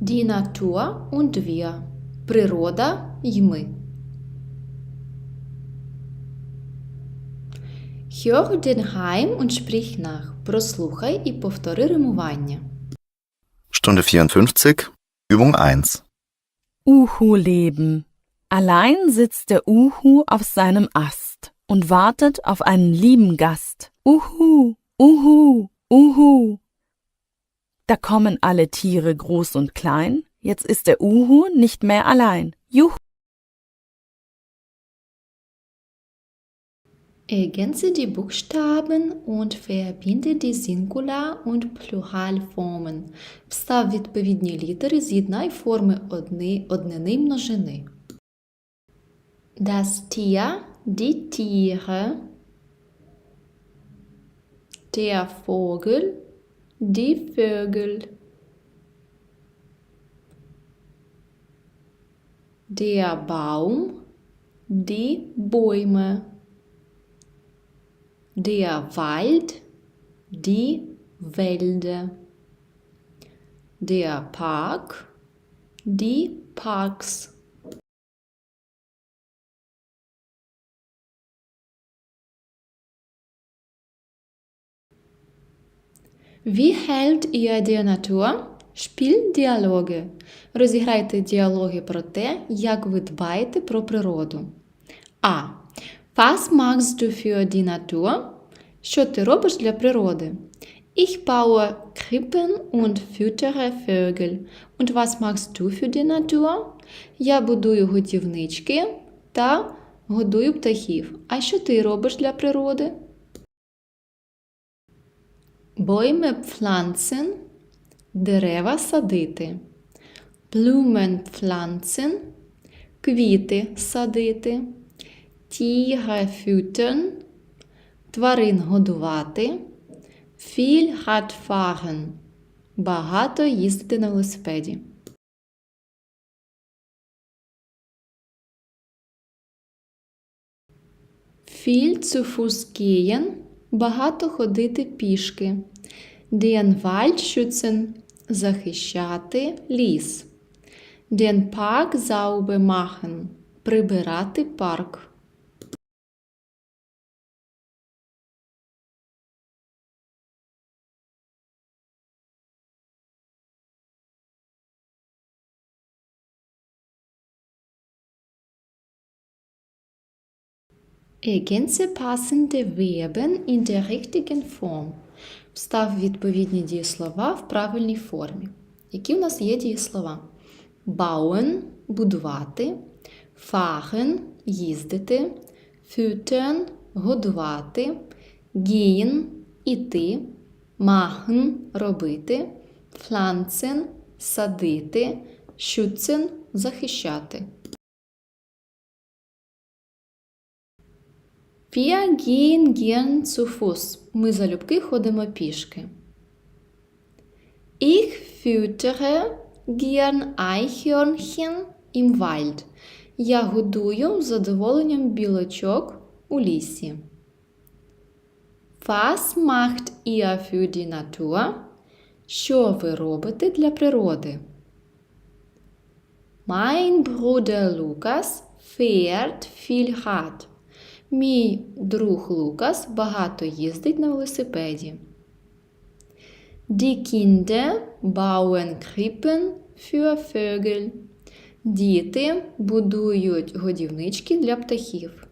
Die Natur und wir. Природа й ми. Hör den Heim und sprich nach. Прослухай і повтори римування. Stunde 54, Übung 1. Uhu-Leben. Allein sitzt der Uhu auf seinem Ast und wartet auf einen lieben Gast. Uhu, Uhu, Uhu. Da kommen alle Tiere groß und klein. Jetzt ist der Uhu nicht mehr allein. Juhu. Ergänze die Buchstaben und verbinde die Singular- und Pluralformen. Встав відповідні літери, з'єднай форми одни, однини й множини. Das Tier, die Tiere, der Vogel, die Vögel, der Baum, die Bäume. Der Wald, die Wälder. Der Park, die Parks. Wie hält ihr die Natur? Spieldialoge. Розіграйте діалоги про те, як ви дбаєте про природу. А. Was machst du für die Natur? Що ти робиш для природи? Ich baue Krippen und füttere Vögel. Und was machst du für die Natur? Я будую годівнички та годую птахів. А що ти робиш для природи? Pflanzen – дерева садити. Pflanzen – квіти садити. Füttern – тварин годувати. Fahren – багато їздити на Fuß gehen – багато ходити пішки. Den захищати ліс. Den Park machen – прибирати парк. Ergänze passende Verben in der richtigen Form. Встав відповідні дієслова в правильній формі. Які у нас є дієслова? Bauen – будувати, fahren – їздити, füttern – годувати, gehen – іти, machen – робити, pflanzen – садити, schützen – захищати. Gehen gern zu Fuß. Ми залюбки ходимо пішки. Ich füttere gern Eichhörnchen im Wald. Я годую з задоволенням білочок у лісі. Was macht ihr für die Natur? Що ви робите для природи? Mein Bruder Lukas fährt viel Rad. Мій друг Лукас багато їздить на велосипеді. Die Kinder bauen Krippen für Vögel. Діти будують годівнички для птахів.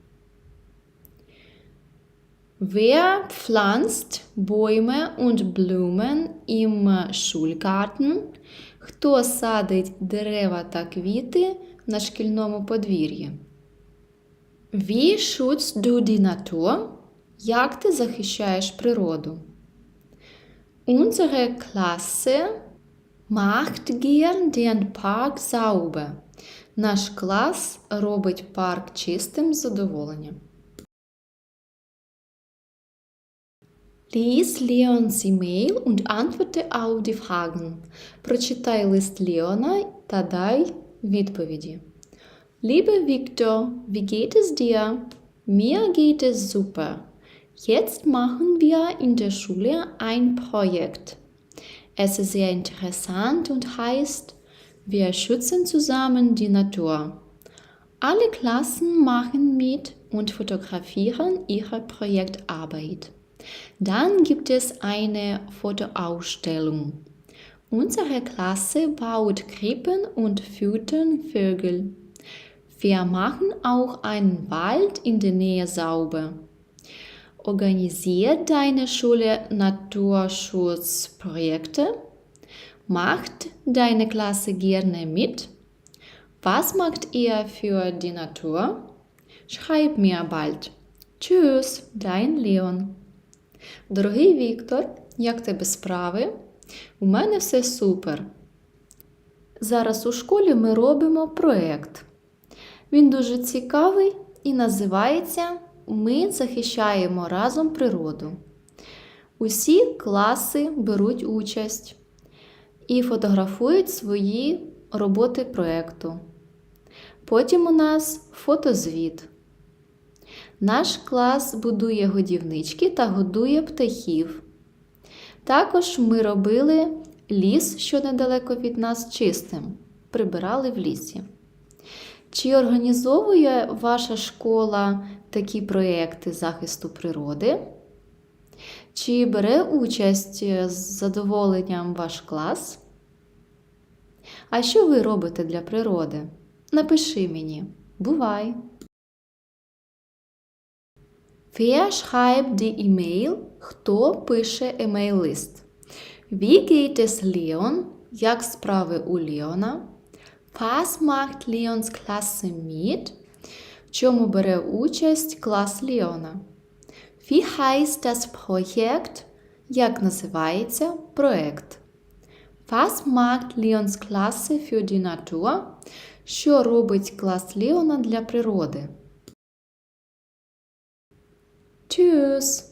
Wer pflanzt Bäume und Blumen im Schulgarten? Хто садить дерева та квіти на шкільному подвір'ї? Wie schützt du die Natur? Як ти захищаєш природу? Unsere Klasse macht gern den Park sauber. Наш клас робить парк чистим з задоволенням. Lies Leons E-Mail und antworte auf die Fragen. Прочитай лист Леона та дай відповіді. Liebe Victor, wie geht es dir? Mir geht es super. Jetzt machen wir in der Schule ein Projekt. Es ist sehr interessant und heißt Wir schützen zusammen die Natur. Alle Klassen machen mit und fotografieren ihre Projektarbeit. Dann gibt es eine Fotoausstellung. Unsere Klasse baut Krippen und füttern Vögel. Wir machen auch einen Wald in der Nähe sauber. Organisiert deine Schule Naturschutzprojekte? Macht deine Klasse gerne mit? Was macht ihr für die Natur? Schreib mir bald. Tschüss, dein Leon. Дорогий Віктор, як тебе справи? У мене все супер. Зараз у школі ми робимо проєкт. Він дуже цікавий і називається Ми захищаємо разом природу. Усі класи беруть участь і фотографують свої роботи проєкту. Потім у нас фотозвіт. Наш клас будує годівнички та годує птахів. Також ми робили ліс, що недалеко від нас, чистим, прибирали в лісі. Чи організовує ваша школа такі проєкти захисту природи? Чи бере участь з задоволенням ваш клас? А що ви робите для природи? Напиши мені. Бувай! Wer schreibt die E-Mail? Хто пише емейл-лист? Wie geht es Leon? Як справи у Леона? Was macht Leons Klasse mit? В чому бере участь клас Леона? Wie heißt das Projekt? Як називається проект? Was macht Leons Klasse für die Natur? Що робить клас Леона для природи? Tschüss!